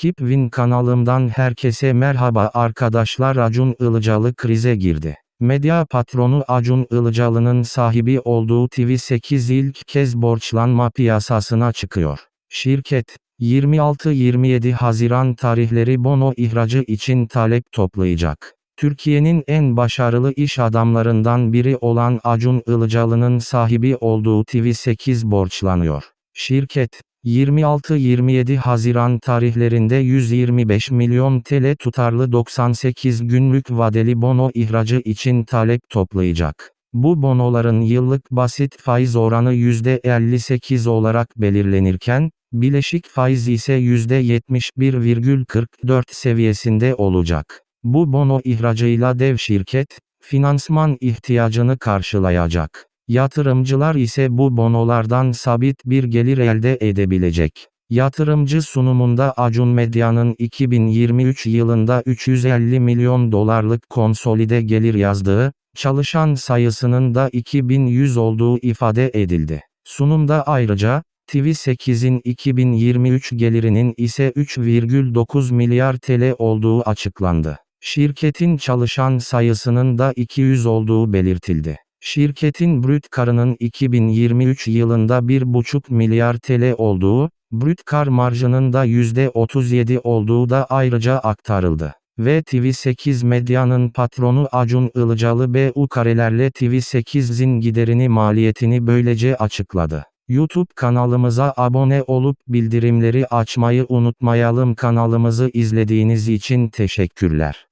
Keep Win kanalımdan herkese merhaba arkadaşlar Acun Ilıcalı krize girdi. Medya patronu Acun Ilıcalı'nın sahibi olduğu TV8 ilk kez borçlanma piyasasına çıkıyor. Şirket, 26-27 Haziran tarihleri bono ihracı için talep toplayacak. Türkiye'nin en başarılı iş adamlarından biri olan Acun Ilıcalı'nın sahibi olduğu TV8 borçlanıyor. Şirket, 26-27 Haziran tarihlerinde 125 milyon TL tutarlı 98 günlük vadeli bono ihracı için talep toplayacak. Bu bonoların yıllık basit faiz oranı %58 olarak belirlenirken, bileşik faiz ise %71,44 seviyesinde olacak. Bu bono ihracıyla dev şirket, finansman ihtiyacını karşılayacak. Yatırımcılar ise bu bonolardan sabit bir gelir elde edebilecek. Yatırımcı sunumunda Acun Medya'nın 2023 yılında 350 milyon dolarlık konsolide gelir yazdığı, çalışan sayısının da 2100 olduğu ifade edildi. Sunumda ayrıca, TV8'in 2023 gelirinin ise 3,9 milyar TL olduğu açıklandı. Şirketin çalışan sayısının da 200 olduğu belirtildi. Şirketin brüt karının 2023 yılında 1,5 milyar TL olduğu, brüt kar marjının da %37 olduğu da ayrıca aktarıldı. Ve TV8 Medya'nın patronu Acun Ilıcalı BU karelerle TV8'in giderini maliyetini böylece açıkladı. YouTube kanalımıza abone olup bildirimleri açmayı unutmayalım kanalımızı izlediğiniz için teşekkürler.